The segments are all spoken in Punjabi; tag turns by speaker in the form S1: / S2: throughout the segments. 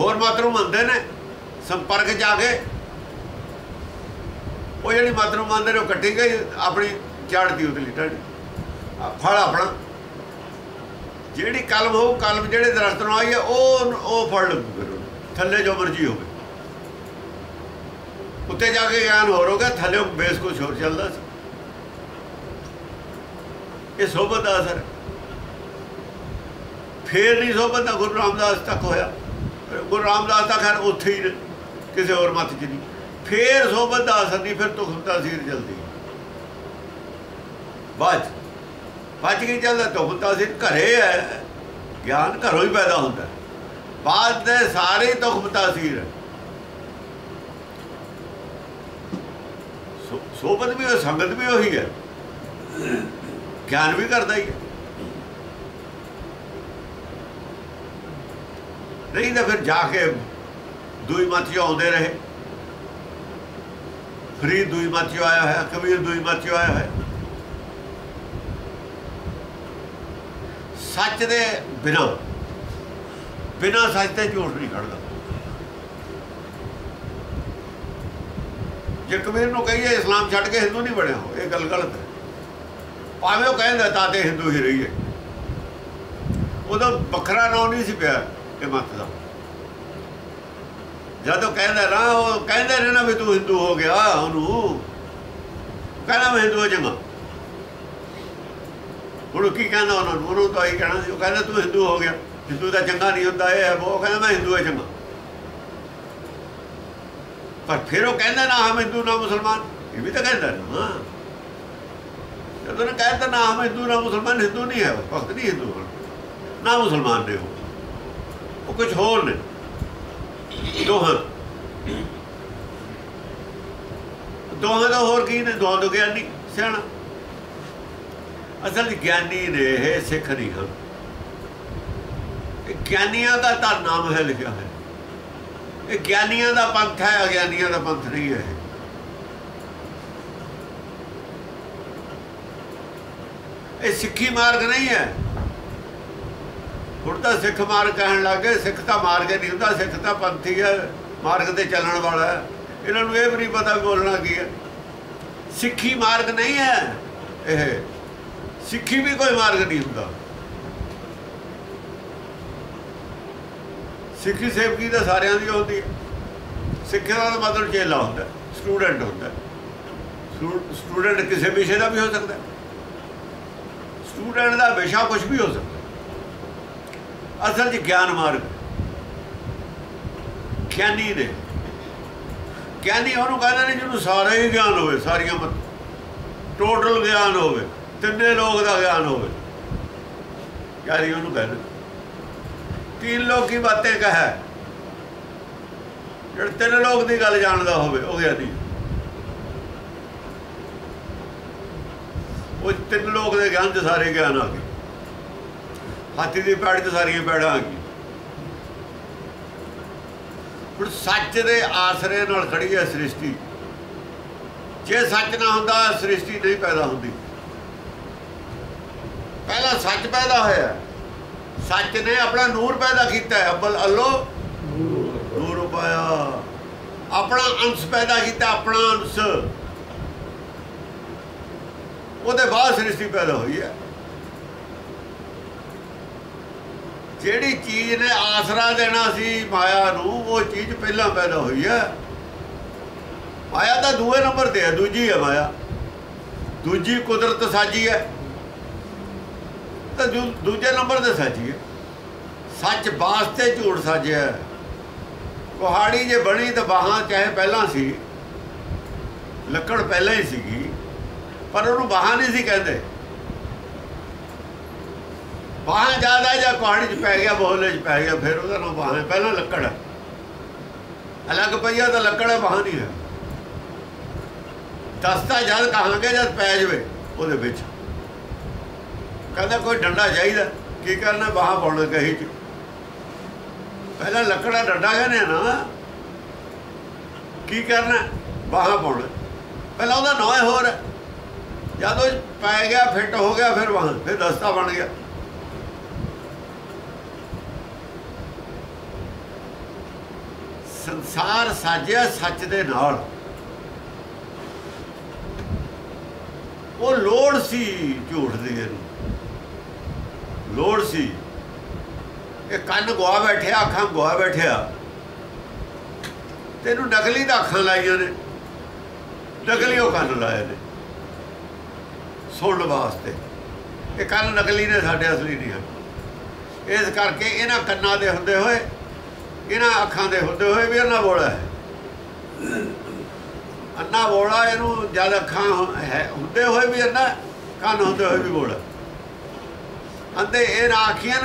S1: ਹੋਰ ਮਤ ਮੰਨਦੇ ਨੇ, ਸੰਪਰਕ ਜਾ ਕੇ। ਉਹ ਜਿਹੜੀ ਮਾਤਰੂ ਮੰਨਦੇ ਨੇ, ਉਹ ਕੱਟੀ ਗਈ, ਆਪਣੀ ਚੜਦੀ ਉਤਲੀ ਟੜੀ ਫਲ ਆਪਣਾ। ਜਿਹੜੀ ਕਲਮ ਹੋਊ, ਕਲਮ ਜਿਹੜੇ ਦਰਖਤ ਨੂੰ ਆਈ ਹੈ ਉਹ ਉਹ ਫਲ ਲੱਗੂ ਫਿਰ ਥੱਲੇ ਜੋ ਮਰਜ਼ੀ ਹੋਵੇ। ਉੱਤੇ ਜਾ ਕੇ ਗਿਆਨ ਹੋਰ ਹੋ ਗਿਆ, ਥੱਲੇ ਬੇਸ ਕੁਛ ਹੋਰ ਚੱਲਦਾ ਸੀ। ਇਹ ਸੋਭਤ ਦਾ ਅਸਰ। ਫੇਰ ਨਹੀਂ ਸੋਭਤ ਦਾ ਗੁਰੂ ਰਾਮਦਾਸ ਤੱਕ ਹੋਇਆ। ਗੁਰੂ ਰਾਮਦਾਸ ਤਾਂ ਖੈਰ ਉੱਥੇ ਹੀ ਨੇ, ਕਿਸੇ ਹੋਰ ਮਤ ਚ ਨਹੀਂ। ਫੇਰ ਸੋਭਤ ਦਾਸ ਦੀ ਫਿਰ ਤੁਖਮਤਾ ਸੀਰ ਜਲਦੀ। ਬਾਅਦ 'ਚ। ਬਾਅਦ ਚੱਲਦਾ ਤੁਖਮ ਤਾਸੀਰ ਘਰੇ ਹੈ। ਗਿਆਨ ਘਰੋਂ ਹੀ ਪੈਦਾ ਹੁੰਦਾ। ਬਾਅਦ ਦੇ ਸਾਰੇ ਤੁਖਮ ਤਾਸੀਰ ਸੋ- ਸੋਭਤ ਵੀ ਉਹ ਸੰਗਤ ਵੀ ਉਹੀ ਹੈ। ਗਿਆਨ ਵੀ ਕਰਦਾ ਹੀ ਹੈ। ਨਹੀਂ ਤਾਂ ਫਿਰ ਜਾ ਕੇ ਦੂਈ ਮੱਤ ਆਉਂਦੇ ਰਹੇ। ਫਰੀਦ ਦੂਈ ਮੱਤ 'ਚ ਆਇਆ ਹੈ ਕਬੀਰ ਦੂਈ ਮੱਤ 'ਚ ਆਇਆ ਹੈ ਸੱਚ ਦੇ ਬਿਨਾ ਬਿਨਾ ਸੱਚ ਤੇ ਝੂਠ ਨਹੀਂ ਖੜਦਾ। ਜੇ ਕਬੀਰ ਨੂੰ ਕਹੀਏ ਇਸਲਾਮ ਛੱਡ ਕੇ ਹਿੰਦੂ ਨਹੀਂ ਬਣਿਆ ਹੋ ਇਹ ਗੱਲ ਗਲਤ ਹੈ। ਭਾਵੇਂ ਉਹ ਕਹਿੰਦਾ ਤਾਂ ਤੇ ਹਿੰਦੂ ਹੀ ਰਹੀਏ। ਉਹਦਾ ਵੱਖਰਾ ਨਾਂ ਨਹੀਂ ਸੀ ਪਿਆ। ਇਹ ਮਤ ਦਾ। ਜਦੋਂ ਕਹਿੰਦਾ ਨਾ ਉਹ ਕਹਿੰਦੇ ਨੇ ਨਾ ਵੀ ਤੂੰ ਹਿੰਦੂ ਹੋ ਗਿਆ ਉਹਨੂੰ। ਕਹਿੰਦਾ ਮੈਂ ਹਿੰਦੂ ਜਮਾ। ਹੁਣ ਉਹ ਕੀ ਕਹਿੰਦਾ ਉਹਨਾਂ ਨੂੰ? ਉਹਨੂੰ ਤਾਂ ਇਹ ਕਹਿਣਾ ਸੀ, ਉਹ ਕਹਿੰਦਾ ਤੂੰ ਹਿੰਦੂ ਹੋ ਗਿਆ। ਹਿੰਦੂ ਦਾ ਚੰਗਾ ਨਹੀਂ ਹੁੰਦਾ, ਇਹ ਹੈ ਉਹ ਕਹਿੰਦਾ ਮੈਂ ਹਿੰਦੂ ਹੈ ਚੰਗਾ ਪਰ ਫਿਰ ਉਹ ਕਹਿੰਦਾ ਨਾ ਹਮ ਹਿੰਦੂ, ਨਾ ਮੁਸਲਮਾਨ। ਇਹ ਵੀ ਤਾਂ ਕਹਿੰਦਾ ਨਾ। ਜਦੋਂ ਨੇ ਕਹਿੰਦਾ ਨਾ ਹਮ ਹਿੰਦੂ, ਨਾ ਮੁਸਲਮਾਨ, ਹਿੰਦੂ ਨਹੀਂ ਹੈ, ਉਹ ਵਕਤ ਨਹੀਂ ਹਿੰਦੂ ਹੁਣ। ਨਾ ਮੁਸਲਮਾਨ ਨੇ ਉਹ। ਕੁਝ ਹੋਰ ਨੇ। ਦੋਹਾਂ ਦੋਹਾਂ ਦਾ ਹੋਰ ਕੀ ਨੇ? ਦੋਹਾਂ ਤੋਂ ਗਿਆਨੀ, ਸਿਆਣਾ। ਅਸਲ 'ਚ ਗਿਆਨੀ ਨੇ ਇਹ ਸਿੱਖ ਨਹੀਂ ਹਨ। ਗਿਆਨੀਆਂ ਦਾ ਤਾਂ ਨਾਮ ਹੈ ਲਿਖਿਆ ਹੈ। ਇਹ ਗਿਆਨੀਆਂ ਦਾ ਪੰਥ ਹੈ, ਅਗਿਆਨੀਆਂ ਦਾ ਪੰਥ ਨਹੀਂ ਹੈ। ਇਹ ਸਿੱਖੀ ਮਾਰਗ ਨਹੀਂ ਹੈ। ਹੁਣ ਤਾਂ ਸਿੱਖ ਮਾਰਗ ਕਹਿਣ ਲੱਗੇ ਸਿੱਖ ਤਾਂ ਮਾਰਗ ਨਹੀਂ ਹੁੰਦਾ, ਸਿੱਖ ਤਾਂ ਪੰਥੀ ਹੈ, ਮਾਰਗ ਤੇ ਚੱਲਣ ਵਾਲਾ ਇਹਨਾਂ ਨੂੰ ਇਹ ਵੀ ਨਹੀਂ ਪਤਾ ਵੀ ਬੋਲਣਾ ਕੀ ਹੈ। ਸਿੱਖੀ ਮਾਰਗ ਨਹੀਂ ਹੈ ਇਹ। ਸਿੱਖੀ ਵੀ ਕੋਈ ਮਾਰਗ ਨਹੀਂ ਹੁੰਦਾ। ਸਿੱਖੀ ਸੇਵਕੀ ਤਾਂ ਸਾਰਿਆਂ ਦੀ ਹੁੰਦੀ ਹੈ। ਸਿੱਖਿਆ ਦਾ ਮਤਲਬ ਚੇਲਾ ਹੁੰਦਾ, ਸਟੂਡੈਂਟ ਹੁੰਦਾ। ਸਟੂਡੈਂਟ ਕਿਸੇ ਵਿਸ਼ੇ ਦਾ ਵੀ ਹੋ ਸਕਦਾ। ਸਟੂਡੈਂਟ ਦਾ ਵਿਸ਼ਾ ਕੁਝ ਵੀ ਹੋ ਸਕਦਾ। ਅਸਲ 'ਚ ਗਿਆਨ ਮਾਰਗ। ਗਿਆਨੀ ਦੇ। ਗਿਆਨੀ ਉਹਨੂੰ ਕਹਿੰਦੇ ਨੇ ਜਿਹਨੂੰ ਸਾਰਾ ਹੀ ਗਿਆਨ ਹੋਵੇ, ਸਾਰੀਆਂ ਟੋਟਲ ਗਿਆਨ ਹੋਵੇ, ਤਿੰਨੇ ਲੋਕ ਦਾ ਗਿਆਨ ਹੋਵੇ। ਗਿਆਨੀ ਉਹਨੂੰ ਕਹਿੰਦੇ, ਤਿੰਨ ਲੋਕ ਕੀ ਬਾतें ਕਹੈ। ਜਿਹੜਾ ਤਿੰਨ ਲੋਕ ਦੀ ਗੱਲ ਜਾਣਦਾ ਹੋਵੇ, ਉਹ ਗਿਆਨੀ। ਉਹ ਤਿੰਨ ਲੋਕ ਦੇ ਗਿਆਨ 'ਚ ਸਾਰੇ ਗਿਆਨ ਆ ਗਏ। ਹਾਥੀ ਦੀ ਪੈੜ 'ਚ ਸਾਰੀਆਂ ਪੈੜਾਂ ਆ ਗਈਆਂ। ਹੁਣ ਸੱਚ ਦੇ ਆਸਰੇ ਨਾਲ ਖੜੀ ਹੈ ਸ੍ਰਿਸ਼ਟੀ। ਜੇ ਸੱਚ ਨਾ ਹੁੰਦਾ, ਸ੍ਰਿਸ਼ਟੀ ਨਹੀਂ ਪੈਦਾ ਹੁੰਦੀ। ਪਹਿਲਾਂ ਸੱਚ ਪੈਦਾ ਹੋਇਆ। ਸੱਚ ਨੇ ਆਪਣਾ ਨੂਰ ਪੈਦਾ ਕੀਤਾ ਅਬਲ ਅੱਬਲ ਅੱਲੋ। ਨੂਰ ਪਾਇਆ। ਆਪਣਾ ਅੰਸ਼ ਪੈਦਾ ਕੀਤਾ, ਆਪਣਾ ਅੰਸ਼। ਉਹਦੇ ਬਾਅਦ ਸ੍ਰਿਸ਼ਟੀ ਪੈਦਾ ਹੋਈ ਹੈ। ਜਿਹੜੀ ਚੀਜ਼ ਨੇ ਆਸਰਾ ਦੇਣਾ ਸੀ ਮਾਇਆ ਨੂੰ, ਉਹ ਚੀਜ਼ ਪਹਿਲਾਂ ਪੈਦਾ ਹੋਈ ਹੈ। ਮਾਇਆ ਤਾਂ ਦੂਏ ਨੰਬਰ ਤੇ ਹੈ, ਦੂਜੀ ਹੈ ਮਾਇਆ। ਦੂਜੀ ਕੁਦਰਤ ਸਾਜੀ ਹੈ। ਤਾਂ ਦੂ- ਦੂਜੇ ਨੰਬਰ ਤੇ ਸਾਜੀ ਹੈ। ਸੱਚ ਵਾਸਤੇ ਝੂਠ ਸਾਜਿਆ ਹੈ। ਕੁਹਾੜੀ ਜੇ ਬਣੀ ਤਾਂ ਬਾਹਾਂ ਚਾਹੇ ਪਹਿਲਾਂ ਸੀ, ਲੱਕੜ ਪਹਿਲਾਂ ਹੀ ਸੀਗੀ, ਪਰ ਉਹਨੂੰ ਬਾਹਾਂ ਨਹੀਂ ਸੀ ਕਹਿੰਦੇ। ਬਾਹਾਂ ਜ਼ਿਆਦਾ ਜਾਂ ਕੁਹਾੜੀ 'ਚ ਪੈ ਗਿਆ ਬੋਲੇ 'ਚ ਪੈ ਗਿਆ, ਫਿਰ ਉਹਦਾ ਨਾਮ ਬਾਹਾਂ ਹੈ। ਪਹਿਲਾਂ ਲੱਕੜ। ਹੈ ਅਲੱਗ ਪਈਆ ਤਾਂ ਲੱਕੜ ਹੈ ਬਾਹਾਂ ਨਹੀਂ ਹੈ ਦਸਤਾ ਜਦ ਕਹਾਂਗੇ ਜਦ ਪੈ ਜਵੇ, ਉਹਦੇ ਵਿੱਚ। ਕਹਿੰਦਾ ਕੋਈ ਡੰਡਾ ਚਾਹੀਦਾ, ਕੀ ਕਰਨਾ, ਬਾਹਾਂ ਪਾਉਣ ਕਹੀ ਚ। ਪਹਿਲਾਂ ਲੱਕੜਾ ਡੰਡਾ ਕਹਿੰਦੇ ਆ ਨਾ। ਕੀ ਕਰਨਾ, ਬਾਹਾਂ ਪਾਉਣਾ। ਪਹਿਲਾਂ ਉਹਦਾ ਨਾਂ ਹੋਰ ਹੈ। ਜਦੋਂ ਇਹ ਪੈ ਗਿਆ, ਫਿੱਟ ਹੋ ਗਿਆ, ਫਿਰ ਬਾਹਾਂ। ਫਿਰ ਦਸਤਾ ਬਣ ਗਿਆ। ਸਾਰ ਸਾਜਿਆ ਸੱਚ ਦੇ ਨਾਲ। ਉਹ ਲੋੜ ਸੀ ਝੂਠ ਦੀ ਇਹਨੂੰ। ਲੋੜ ਸੀ। ਇਹ ਕੰਨ ਗਵਾ ਬੈਠਿਆ, ਅੱਖਾਂ ਗਵਾ ਬੈਠਿਆ। ਤੈਨੂੰ ਨਕਲੀ ਦਾ ਅੱਖਾਂ ਲਾਈਆਂ ਨੇ। ਨਕਲੀ ਉਹ ਕੰਨ ਲਾਏ ਨੇ। ਸੁਣਨ ਵਾਸਤੇ। ਇਹ ਕੰਨ ਨਕਲੀ ਨੇ, ਸਾਡੇ ਅਸਲੀ ਨਹੀਂ ਹਨ। ਇਸ ਕਰਕੇ ਇਹਨਾਂ ਕੰਨਾਂ ਦੇ ਹੁੰਦੇ ਹੋਏ ਇਹਨਾਂ ਅੱਖਾਂ ਦੇ ਹੁੰਦੇ ਹੋਏ ਵੀ ਅੰਨਾ ਬੋਲਾ ਹੈ? ਅੰਨਾ ਬੋਲਾ ਇਹਨੂੰ ਜਦ ਅੱਖਾਂ ਹੈ ਹੁੰਦੇ ਹੋਏ ਵੀ ਅੰਨਾ, ਕੰਨ ਹੁੰਦੇ ਹੋਏ ਵੀ ਬੋਲਾ। ਅੰਦੇ ਇਹ ਰਾਖੀਆਂ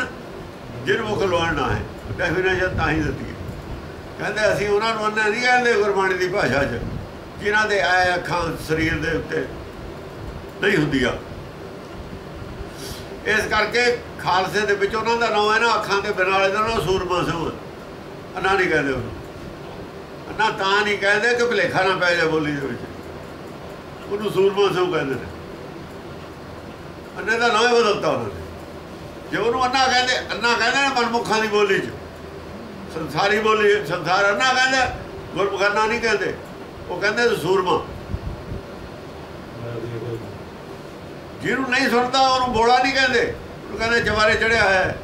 S1: ਜਿਨ ਮੁਖ ਲੋਣਾ ਹੈ ਡੈਫੀਨੇਸ਼ਨ ਤਾਂ ਹੀ ਦਿੱਤੀ ਕਹਿੰਦੇ ਅਸੀਂ ਉਹਨਾਂ ਨੂੰ ਅੰਨਾ ਨਹੀਂ ਕਹਿੰਦੇ ਗੁਰਬਾਣੀ ਦੀ ਭਾਸ਼ਾ 'ਚ, ਜਿਨ੍ਹਾਂ ਦੇ ਆਏ ਅੱਖਾਂ ਸਰੀਰ ਦੇ ਉੱਤੇ ਨਹੀਂ ਹੁੰਦੀਆਂ। ਇਸ ਕਰਕੇ ਖਾਲਸੇ ਦੇ ਵਿੱਚ ਉਹਨਾਂ ਦਾ ਨਾਮ ਹੈ ਨਾ, ਅੱਖਾਂ ਦੇ ਬਿਨਾਂ ਵਾਲੇ ਦਾ ਨਾਮ ਸੂਰਮਾ ਸਿੰਘ ਅੰਨਾ ਨਹੀਂ ਕਹਿੰਦੇ ਉਹਨੂੰ। ਅੰਨਾ ਤਾਂ ਨਹੀਂ ਕਹਿੰਦੇ ਕਿ ਭਲੇਖਾ ਨਾ ਪੈ ਜਾ ਬੋਲੀ ਦੇ ਵਿੱਚ। ਉਹਨੂੰ ਸੂਰਮਾ ਸਿੰਘ ਕਹਿੰਦੇ ਨੇ। ਅੰਨੇ ਦਾ ਨਾਮ ਬਦਲਤਾ ਉਹਨਾਂ ਨੇ। ਜੇ ਉਹਨੂੰ ਅੰਨਾ ਕਹਿੰਦੇ ਅੰਨਾ ਕਹਿੰਦੇ ਨੇ ਮਨਮੁੱਖਾਂ ਦੀ ਬੋਲੀ 'ਚ। ਸੰਸਾਰੀ ਬੋਲੀ, ਸੰਸਾਰ ਅੰਨਾ ਕਹਿੰਦੇ ਗੁਰਮੁਖਾਨਾ ਨਹੀਂ ਕਹਿੰਦੇ। ਉਹ ਕਹਿੰਦੇ ਸੂਰਮਾ। ਜਿਹਨੂੰ ਨਹੀਂ ਸੁਣਦਾ, ਉਹਨੂੰ ਬੋਲਾ ਨਹੀਂ ਕਹਿੰਦੇ। ਉਹ ਕਹਿੰਦੇ ਜਵਾਰੇ ਚੜਿਆ ਹੈ।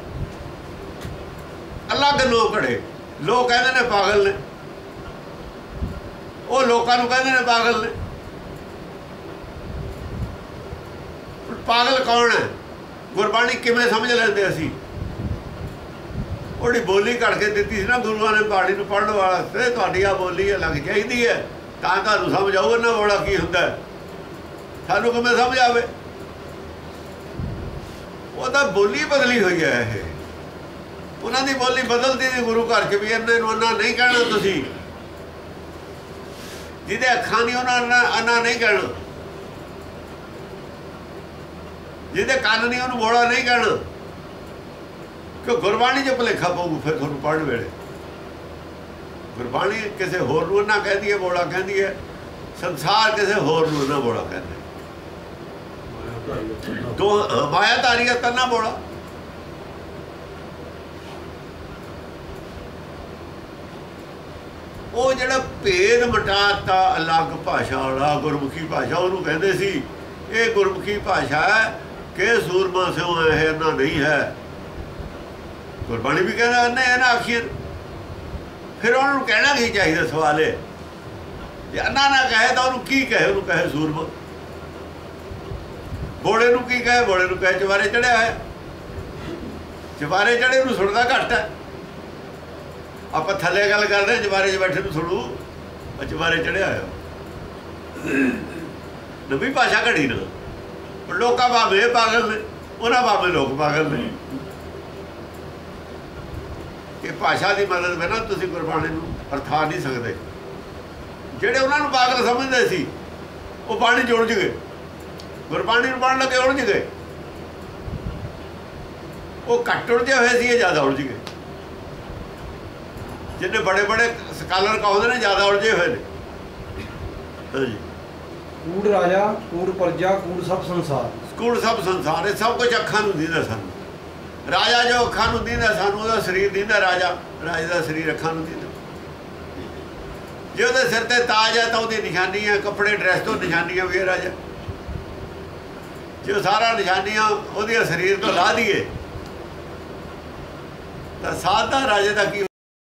S1: ਅਲੱਗ ਲੋਕ ਘੜੇ ਲੋਕ ਕਹਿੰਦੇ ਨੇ ਪਾਗਲ ਨੇ। ਉਹ ਲੋਕਾਂ ਨੂੰ ਕਹਿੰਦੇ ਨੇ ਪਾਗਲ ਨੇ। ਪਾਗਲ ਕੌਣ ਹੈ? ਗੁਰਬਾਣੀ ਕਿਵੇਂ ਸਮਝ ਲੈਂਦੇ ਅਸੀਂ? ਉਹਦੀ ਬੋਲੀ ਘੜ ਕੇ ਦਿੱਤੀ ਸੀ ਨਾ, ਗੁਰੂਆਂ ਨੇ ਬਾਣੀ ਨੂੰ ਪੜਨ ਵਾਸਤੇ ਤੁਹਾਡੀ ਆ ਬੋਲੀ ਅਲੱਗ ਚਾਹੀਦੀ ਹੈ। ਤਾਂ ਤੁਹਾਨੂੰ ਸਮਝ ਆਊਗਾ ਨਾ ਬੋਲਾ ਕੀ ਹੁੰਦਾ ਸਾਨੂੰ ਕਿਵੇਂ ਸਮਝ ਆਵੇ? ਉਹਦਾ ਬੋਲੀ ਬਦਲੀ ਹੋਈ ਹੈ ਇਹ। ਉਹਨਾਂ ਦੀ ਬੋਲੀ ਬਦਲਦੀ ਨਹੀਂ, ਗੁਰੂ ਘਰ 'ਚ ਵੀ ਇਹਨਾਂ ਨੂੰ ਅੰਨਾ ਨਹੀਂ ਕਹਿਣਾ ਤੁਸੀਂ। ਜਿਹਦੇ ਅੱਖਾਂ ਨਹੀਂ ਉਹਨਾਂ ਨੂੰ ਅੰਨਾ ਨਹੀਂ ਕਹਿਣਾ। ਜਿਹਦੇ ਕੰਨ ਨਹੀਂ ਉਹਨੂੰ ਬੋਲਾ ਨਹੀਂ ਕਹਿਣਾ। ਕਿ ਗੁਰਬਾਣੀ 'ਚ ਭਲੇਖਾ ਪਊ ਫਿਰ ਤੁਹਾਨੂੰ ਪੜ੍ਹਨ ਵੇਲੇ? ਗੁਰਬਾਣੀ ਕਿਸੇ ਹੋਰ ਨੂੰ ਨਾ ਕਹਿੰਦੀ ਹੈ, ਬੋਲਾ ਕਹਿੰਦੀ ਹੈ। ਸੰਸਾਰ ਕਿਸੇ ਹੋਰ ਨੂੰ ਨਾ ਬੋਲਾ ਕਹਿੰਦਾ ਤੋ ਮਾਇਆ ਤਾਰੀਆ ਕਰਨਾ ਬੋਲਾ। ਉਹ ਜਿਹੜਾ ਭੇਦ ਮਟਾਤਾ ਅਲੱਗ ਭਾਸ਼ਾ ਵਾਲਾ ਗੁਰਮੁਖੀ ਭਾਸ਼ਾ ਉਹਨੂੰ ਕਹਿੰਦੇ ਸੀ, ਇਹ ਗੁਰਮੁਖੀ ਭਾਸ਼ਾ ਹੈ, ਕਿ ਸੂਰਮਾ ਸਿਉ ਹੈ ਨਾ ਨਹੀਂ ਹੈ। ਗੁਰਬਾਣੀ ਵੀ ਕਹਿੰਦਾ ਨਾ ਇਹ ਨਾ ਆਖਿਰ ਫਿਰ ਉਹਨਾਂ ਨੂੰ ਕਹਿਣਾ ਕੀ ਚਾਹੀਦਾ ਸਵਾਲ ਹੈ ਜੇ ਅੰਨਾ ਨਾ ਕਹੇ ਤਾਂ ਉਹਨੂੰ ਕੀ ਕਹੇ? ਉਹਨੂੰ ਕਹੇ ਸੂਰਮਾ। ਬੋੜੇ ਨੂੰ ਕੀ ਕਹੇ? ਬੋੜੇ ਨੂੰ ਕਹੇ ਚਵਾਰੇ ਚੜਿਆ ਹੈ ਚਵਾਰੇ ਚੜੇ ਨੂੰ ਸੁਣਦਾ ਘੱਟ ਹੈ। ਆਪਾਂ ਥੱਲੇ ਗੱਲ ਕਰਦੇ ਚਵਾਰੇ 'ਚ ਬੈਠੇ ਨੂੰ ਸੁਣੂ ਜਵਾਰੇ ਚੜਿਆ ਹੋਇਆ। ਨਵੀਂ ਭਾਸ਼ਾ ਘੜੀ ਨਾ। ਲੋਕਾਂ ਭਾਵੇਂ ਪਾਗਲ ਨੇ, ਉਹਨਾਂ ਭਾਵੇਂ ਲੋਕ ਪਾਗਲ ਨੇ। ਇਹ ਭਾਸ਼ਾ ਦੀ ਮਦਦ ਬਿਨਾਂ ਤੁਸੀਂ ਗੁਰਬਾਣੀ ਨੂੰ ਅਰਥਾ ਨਹੀਂ ਸਕਦੇ। ਜਿਹੜੇ ਉਹਨਾਂ ਨੂੰ ਪਾਗਲ ਸਮਝਦੇ ਸੀ, ਉਹ ਬਾਣੀ ਜੁੜ ਜਗੇ ਗੁਰਬਾਣੀ ਨੂੰ ਪੜ੍ਹਨ ਲੱਗੇ ਉਲਝ ਗਏ। ਉਹ ਘੱਟ ਉਲਝੇ ਹੋਏ ਸੀ, ਇਹ ਜ਼ਿਆਦਾ ਉਲਝ ਗਏ। ਜਿੰਨੇ ਬੜੇ ਬੜੇ ਸਕਾਲਰ ਕਹਾਉਂਦੇ ਨੇ ਜ਼ਿਆਦਾ ਉਲਝੇ ਹੋਏ ਨੇ। ਹਾਂਜੀ।
S2: ਕੂੜ ਰਾਜਾ ਕੂੜ ਪ੍ਰਜਾ ਕੂੜ ਸਭ ਸੰਸਾਰ।
S1: ਸਕੂਲ ਸਭ ਸੰਸਾਰ ਇਹ ਸਭ ਕੁਝ ਅੱਖਾਂ ਨੂੰ ਦੀਦਾ ਸਾਨੂੰ। ਰਾਜਾ ਜੋ ਅੱਖਾਂ ਨੂੰ ਦੀਦਾ ਸਾਨੂੰ ਉਹਦਾ ਸਰੀਰ ਦੀਦਾ ਰਾਜਾ। ਰਾਜੇ ਦਾ ਸਰੀਰ ਅੱਖਾਂ ਨੂੰ ਦੀਦਾ। ਜੇ ਉਹਦੇ ਸਿਰ ਤੇ ਤਾਜ ਹੈ ਤਾਂ ਉਹਦੀ ਨਿਸ਼ਾਨੀ ਹੈ ਕੱਪੜੇ ਡਰੈਸ ਤੋਂ ਨਿਸ਼ਾਨੀਆਂ ਵੀ ਰਾਜਾ। ਜੇ ਸਾਰਾ ਨਿਸ਼ਾਨੀਆਂ ਉਹਦੇ ਸਰੀਰ ਤੋਂ ਲਾ ਦਈਏ ਤਾਂ ਸਾਦਾ ਰਾਜੇ ਦਾ ਕੀ